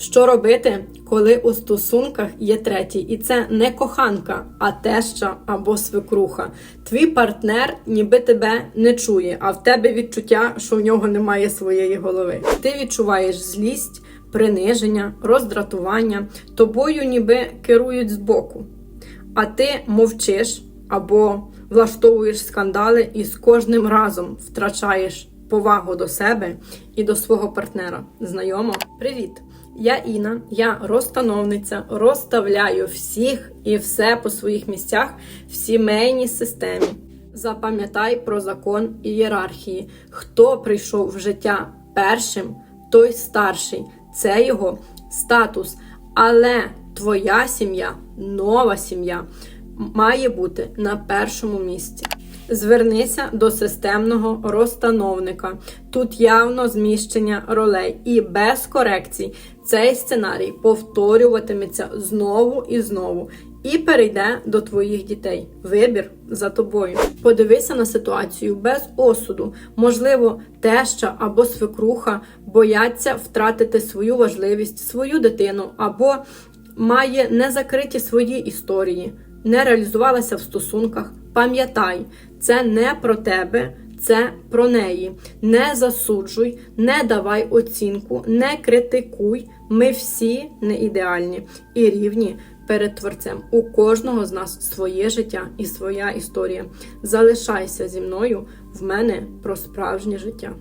Що робити, коли у стосунках є третій? І це не коханка, а теща або свекруха. Твій партнер ніби тебе не чує, а в тебе відчуття, що в нього немає своєї голови. Ти відчуваєш злість, приниження, роздратування, тобою ніби керують збоку. А ти мовчиш або влаштовуєш скандали і з кожним разом втрачаєш повагу до себе і до свого партнера. Знайомо? Привіт! Я Іна, я розстановниця, розставляю всіх і все по своїх місцях в сімейній системі. Запам'ятай про закон ієрархії. Хто прийшов в життя першим, той старший. Це його статус. Але твоя сім'я, нова сім'я, має бути на першому місці. Звернися до системного розстановника. Тут явно зміщення ролей, і без корекцій цей сценарій повторюватиметься знову і знову. І перейде до твоїх дітей. Вибір за тобою. Подивися на ситуацію без осуду. Можливо, теща або свекруха бояться втратити свою важливість, свою дитину, або має незакриті свої історії, не реалізувалася в стосунках. Пам'ятай, це не про тебе, це про неї. Не засуджуй, не давай оцінку, не критикуй. Ми всі не ідеальні і рівні перед творцем. У кожного з нас своє життя і своя історія. Залишайся зі мною. В мене про справжнє життя.